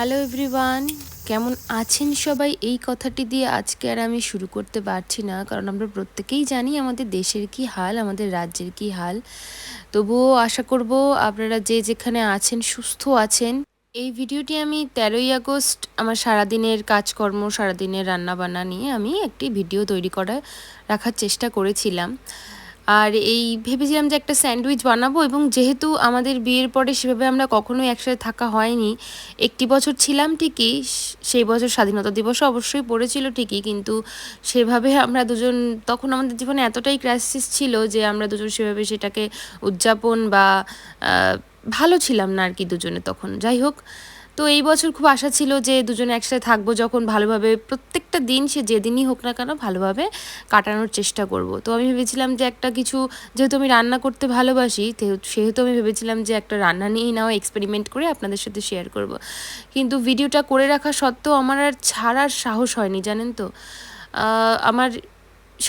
Hello everyone কেমন আছেন সবাই? এই কথাটি দিয়ে আজকে আর আমি শুরু করতে পারছি না, কারণ আমরা প্রত্যেকেই জানি আমাদের দেশের কি হাল, আমাদের রাজ্যের কি হাল। তবুও আশা করব আপনারা যে যেখানে আছেন, সুস্থ আছেন। এই ভিডিওটি আমি তেরোই আগস্ট আমার সারাদিনের কাজকর্ম, সারাদিনের রান্নাবান্না নিয়ে আমি একটি ভিডিও তৈরি করা, রাখার চেষ্টা করেছিলাম। আর এই ভেবেছিলাম যে একটা স্যান্ডউইচ বানাবো এবং যেহেতু আমাদের বিয়ের পরে সেভাবে আমরা কখনোই একসাথে থাকা হয়নি, একটি বছর ছিলাম ঠিকই, সেই বছর স্বাধীনতা দিবস অবশ্যই পড়েছিল ঠিকই, কিন্তু সেভাবে আমরা দুজন, তখন আমাদের জীবনে এতটাই ক্রাইসিস ছিল যে আমরা দুজন সেভাবে সেটাকে উদযাপন বা ভালো ছিলাম না আর কি দুজনে তখন। যাই হোক তো এই বছর খুব আশা ছিল যে দুজনে একসাথে থাকব যখন ভালোভাবে প্রত্যেকটা দিন সে যেদিনই হোক না কেন ভালোভাবে কাটানোর চেষ্টা করব। তো আমি ভেবেছিলাম যে একটা কিছু যেহেতু আমি রান্না করতে ভালোবাসি সেহেতু আমি ভেবেছিলাম যে একটা রান্না নিয়েই নাও এক্সপেরিমেন্ট করে আপনাদের সাথে শেয়ার করব। কিন্তু ভিডিওটা করে রাখা সত্ত্বেও আমার আর ছাড়ার সাহস হয়নি, জানেন তো? আমার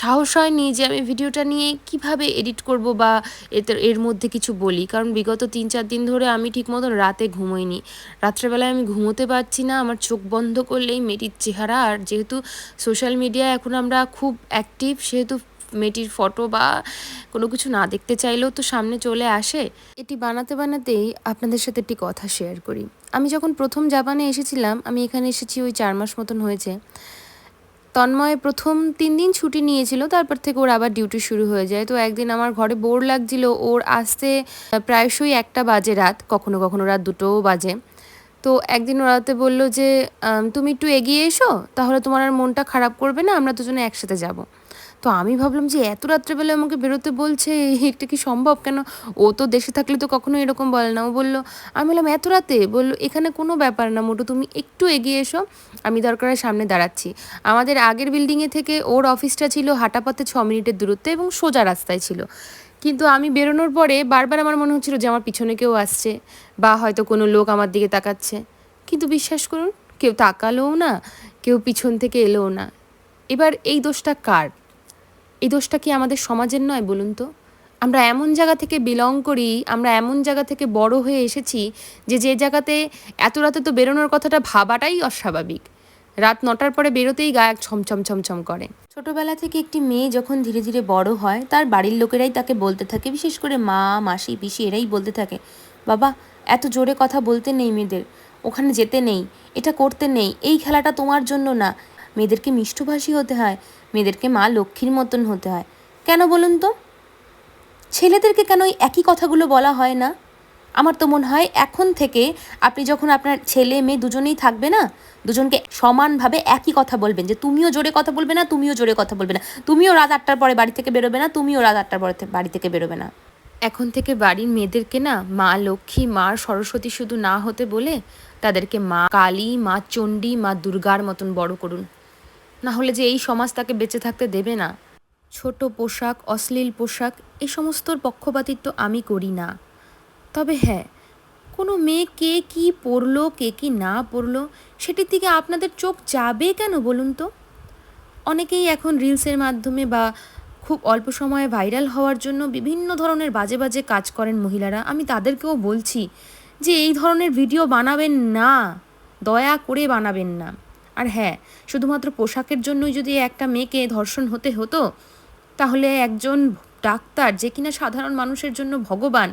সাহস হয়নি যে আমি ভিডিওটা নিয়ে কীভাবে এডিট করব বা এতে, এর মধ্যে কিছু বলি। কারণ বিগত তিন চার দিন ধরে আমি ঠিক মতন রাতে ঘুমোইনি। রাত্রেবেলায় আমি ঘুমোতে পারছি না, আমার চোখ বন্ধ করলেই মেয়েটির চেহারা। আর যেহেতু সোশ্যাল মিডিয়ায় এখন আমরা খুব অ্যাক্টিভ সেহেতু মেয়েটির ফটো বা কোনো কিছু না দেখতে চাইলেও তো সামনে চলে আসে। এটি বানাতে বানাতেই আপনাদের সাথে একটি কথা শেয়ার করি। আমি যখন প্রথম জাপানে এসেছিলাম, আমি এখানে এসেছি ওই চার মাস মতন হয়েছে। তন্ময় প্রথম তিন দিন ছুটি নিয়েছিল, তারপর থেকে ওর আবার ডিউটি শুরু হয়ে যায়। তো একদিন আমার ঘরে বোর লাগছিল, ওর আসতে প্রায়শই একটা বাজে রাত, কখনো কখনো রাত দুটোও বাজে। তো একদিন ওরাতে বলল যে তুমি একটু এগিয়ে এসো, তাহলে তোমার আর মনটা খারাপ করবে না, আমরা দুজনে একসাথে যাব। তো আমি ভাবলাম যে এত রাত্রেবেলা আমাকে বেরোতে বলছে, এটা কি সম্ভব কেন? ও তো দেশে থাকলে তো কখনো এরকম বলে না। ও বলল, আমি বললাম, এত রাতে? বলল, এখানে কোনো ব্যাপার না মোটু, তুমি একটু এগিয়ে এসো, আমি দরকার হয় সামনে দাঁড়াচ্ছি। আমাদের আগের বিল্ডিংয়ে থেকে ওর অফিসটা ছিল হাঁটাপথে ছ মিনিটের দূরত্বে এবং সোজা রাস্তায় ছিল। কিন্তু আমি বেরোনোর পরে বারবার আমার মনে হচ্ছিল যে আমার পিছনে কেউ আসছে বা হয়তো কোনো লোক আমার দিকে তাকাচ্ছে। কিন্তু বিশ্বাস করুন, কেউ তাকালোও না, কেউ পিছন থেকে এলোও না। এবার এই দোষটা কার? এই দোষটা কি আমাদের সমাজের নয় বলুন তো? আমরা এমন জায়গা থেকে বিলং করি, আমরা এমন জায়গা থেকে বড় হয়ে এসেছি যে যে জায়গাতে এত রাতে তো বেরোনোর কথাটা ভাবাটাই অস্বাভাবিক। রাত নটার পরে বেরোতেই গায়ে ছমছম ছমছম করে। ছোটবেলা থেকে একটি মেয়ে যখন ধীরে ধীরে বড় হয়, তার বাড়ির লোকেরাই তাকে বলতে থাকে, বিশেষ করে মা, মাসি, পিসি এরাই বলতে থাকে, বাবা, এত জোরে কথা বলতে নেই মেয়েদের, ওখানে যেতে নেই, এটা করতে নেই, এই খেলাটা তোমার জন্য না মেয়েদেরকে মিষ্টভাষী হতে হয়, মেয়েদেরকে মা লক্ষ্মীর মতন হতে হয়। কেন বলুন তো? ছেলেদেরকে কেন ওই একই কথাগুলো বলা হয় না? আমার তো মনে হয় এখন থেকে আপনি যখন আপনার ছেলে মেয়ে দুজনেই থাকবে না, দুজনকে সমানভাবে একই কথা বলবেন যে তুমিও জোরে কথা বলবে না, তুমিও জোরে কথা বলবে না। তুমিও রাত আটটার পরে বাড়ি থেকে বেরোবে না, তুমিও রাত আটটার পরে বাড়ি থেকে বেরোবে না। এখন থেকে বাড়ির মেয়েদেরকে না মা লক্ষ্মী, মা সরস্বতী শুধু না হতে বলে তাদেরকে মা কালী, মা চণ্ডী, মা দুর্গার মতন বড় করুন। না হলে যে এই সমাজ তাকে বেঁচে থাকতে দেবে না। ছোট পোশাক, অশ্লীল পোশাক এই সমস্তর পক্ষপাতিত্ব আমি করি না। তবে হ্যাঁ কোনো মেয়ে কে কি পরলো, কে কি না পরলো, সেটির দিকে আপনাদের চোখ যাবে কেন বলুন তো? অনেকেই এখন রিলসের মাধ্যমে বা খুব অল্প সময়ে ভাইরাল হওয়ার জন্য বিভিন্ন ধরনের বাজে বাজে কাজ করেন মহিলারা। আমি তাদেরকেও বলছি যে এই ধরনের ভিডিও বানাবেন না, দয়া করে বানাবেন না। আর হ্যাঁ শুধুমাত্র পোশাকের জন্যই যদি একটা মেয়েকে ধর্ষণ হতে হতো, তাহলে একজন ডাক্তার যে কিনা সাধারণ মানুষের জন্য ভগবান,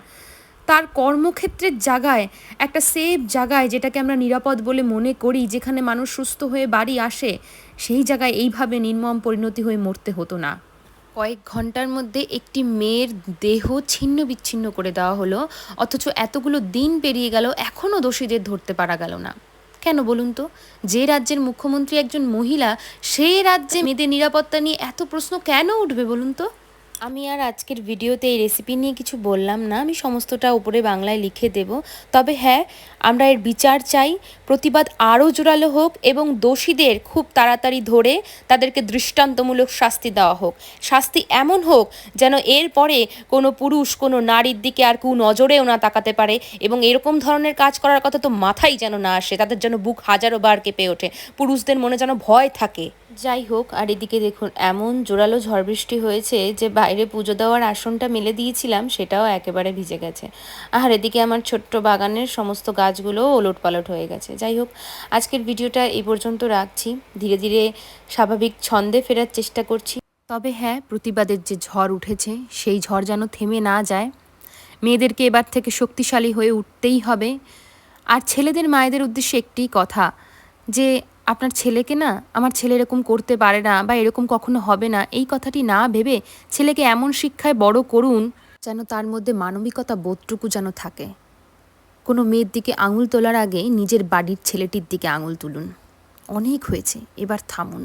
তার কর্মক্ষেত্রের জায়গায়, একটা সেফ জায়গায় যেটাকে আমরা নিরাপদ বলে মনে করি, যেখানে মানুষ সুস্থ হয়ে বাড়ি আসে, সেই জায়গায় এইভাবে নির্মম পরিণতি হয়ে মরতে হতো না। কয়েক ঘণ্টার মধ্যে একটি মেয়ের দেহ ছিন্ন বিচ্ছিন্ন করে দেওয়া হলো, অথচ এতগুলো দিন পেরিয়ে গেল এখনও দোষীদের ধরতে পারা গেল না। কেন বলুন তো? যে রাজ্যের মুখ্যমন্ত্রী একজন মহিলা, সেই রাজ্যে মেয়েদের নিরাপত্তা নিয়ে এত প্রশ্ন কেন উঠবে বলুন তো? আমি আর আজকের ভিডিওতে এই রেসিপি নিয়ে কিছু বললাম না। আমি সমস্তটা উপরে বাংলায় লিখে দেব। তবে হ্যাঁ আমরা এর বিচার চাই। প্রতিবাদ আরও জোরালো হোক এবং দোষীদের খুব তাড়াতাড়ি ধরে তাদেরকে দৃষ্টান্তমূলক শাস্তি দেওয়া হোক। শাস্তি এমন হোক যেন এরপরে কোনো পুরুষ, কোনো নারীর দিকে আর কু নজরেও না তাকাতে পারে এবং এরকম ধরনের কাজ করার কথা তো মাথাই যেন না আসে। তাদের যেন বুক হাজারো বার কেঁপে ওঠে। পুরুষদের মনে যেন ভয় থাকে। যাই হোক, আর এদিকে দেখুন, এমন জোরালো ঝড় বৃষ্টি হয়েছে যে বাইরে পুজো দেওয়ার আসনটা মেলে দিয়েছিলাম, সেটাও একেবারে ভিজে গেছে। আর এদিকে আমার ছোট্ট বাগানের সমস্ত গাছগুলোও ওলট পালট হয়ে গেছে। যাই হোক, আজকের ভিডিওটা এই পর্যন্ত রাখছি। ধীরে ধীরে স্বাভাবিক ছন্দে ফেরার চেষ্টা করছি। তবে হ্যাঁ প্রতিবাদের যে ঝড় উঠেছে, সেই ঝড় যেন থেমে না যায়। মেয়েদেরকে এবার থেকে শক্তিশালী হয়ে উঠতেই হবে। আর ছেলেদের, মায়েদের উদ্দেশ্যে একটি কথা, যে আপনার ছেলেকে না, আমার ছেলে এরকম করতে পারে না বা এরকম কখনো হবে না, এই কথাটি না ভেবে ছেলেকে এমন শিক্ষায় বড় করুন যেন তার মধ্যে মানবিকতা বোধটুকু যেন থাকে। কোনো মেয়ের দিকে আঙুল তোলার আগে নিজের বাড়ির ছেলেটির দিকে আঙুল তুলুন। অনেক হয়েছে, এবার থামুন।